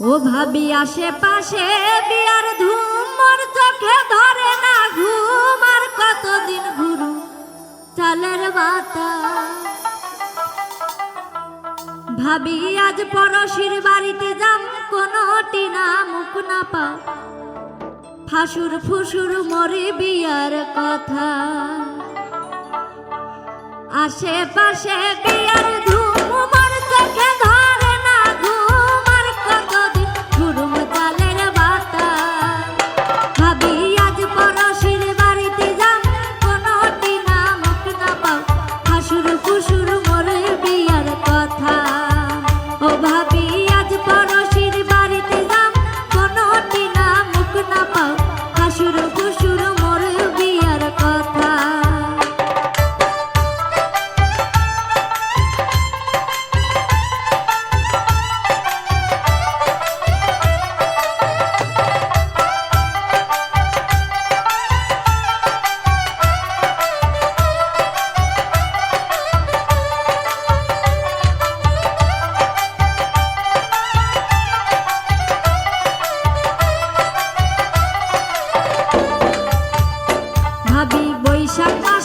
ও ভাবি, আশেপাশে বিয়ার ধুম মোর চোখে ধরে না ঘুম। আর কতদিন ঘুরু চালের বাতা। ভাবি, আজ পরশির বাড়িতে যাম, কোনো টিনা মুখ না পাও। ফাসুর ফুসুর মরে বিয়ার কথা। আশেপাশে বিয়ার ধুম 想到。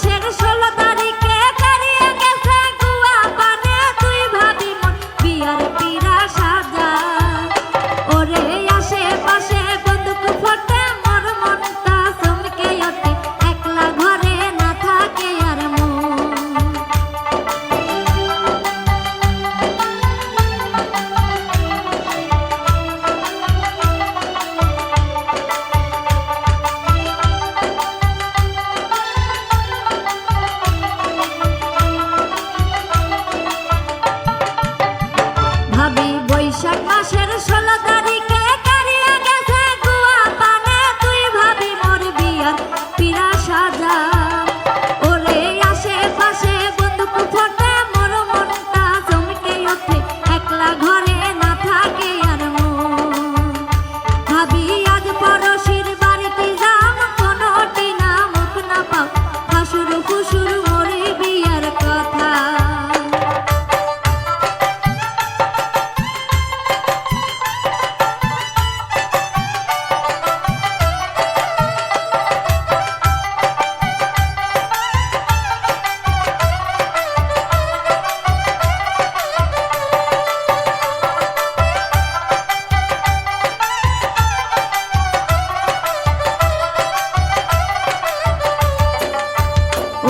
ধন্যবাদ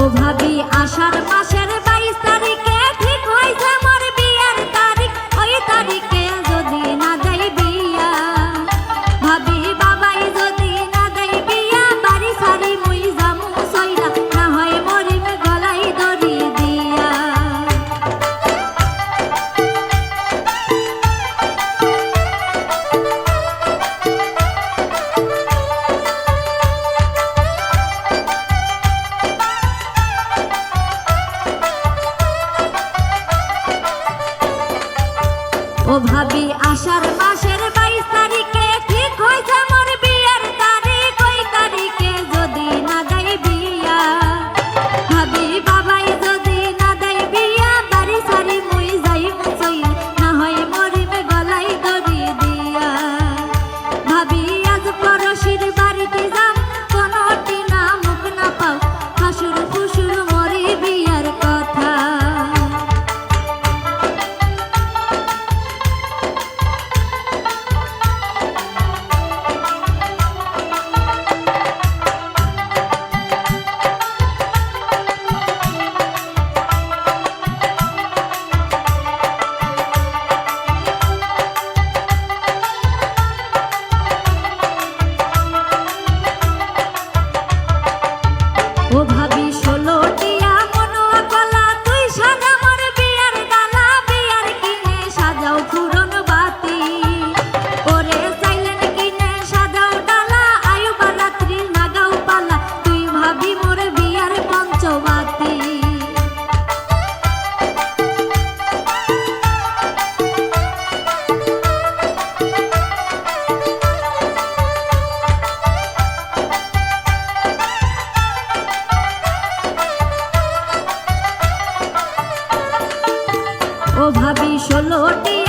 ও ভাবি আষাঢ় পাশ ও ভাবি আশার মা ও ভাবি ষোলোটি